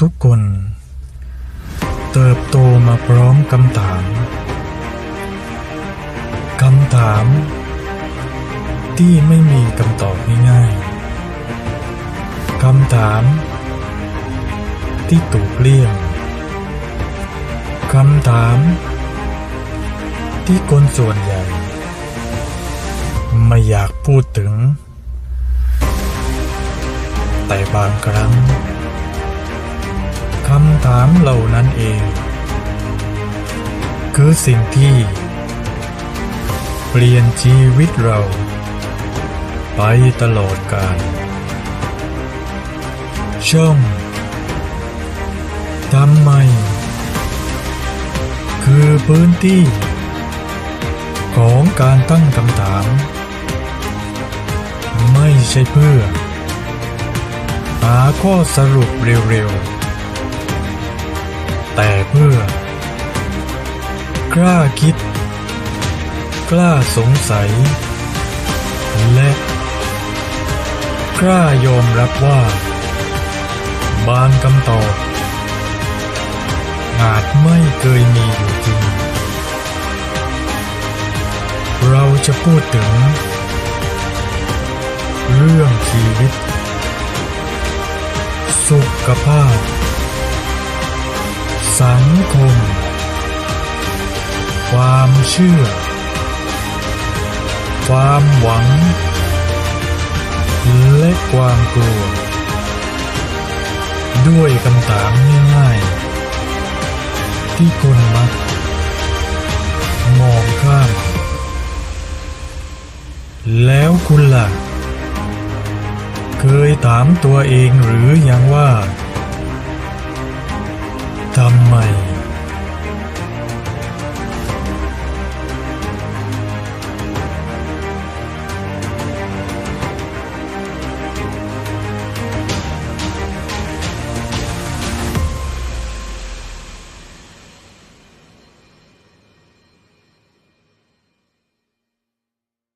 ทุกคน เติบโตมาพร้อมคำถาม คำถาม ที่ไม่มีคำตอบง่ายๆคำถาม ที่ถูกเลี่ยงคำถาม ที่คนส่วนใหญ่ ไม่อยากพูดถึง แต่บางครั้งำถามเหล่านั้นเอง คือสิ่งที่ เปลี่ยนชีวิตเรา ไปตลอดกาลช่องทำไม คือพื้นที่ ของการตั้งคำถาม ไม่ใช่เพื่อ หาข้อสรุปเร็วๆ แต่เพื่อ กล้าคิด กล้าสงสัย และ กล้ายอมรับว่า บางคำตอบ อาจไม่เคยมีอยู่จริง เราจะพูดถึง เรื่องชีวิต สุขภาพ สังคม ความเชื่อ ความหวัง และความกลัว ด้วยคำถามง่ายๆที่คนมักมองข้าม แล้วคุณล่ะ เคยถามตัวเองหรือยังว่า ทำไม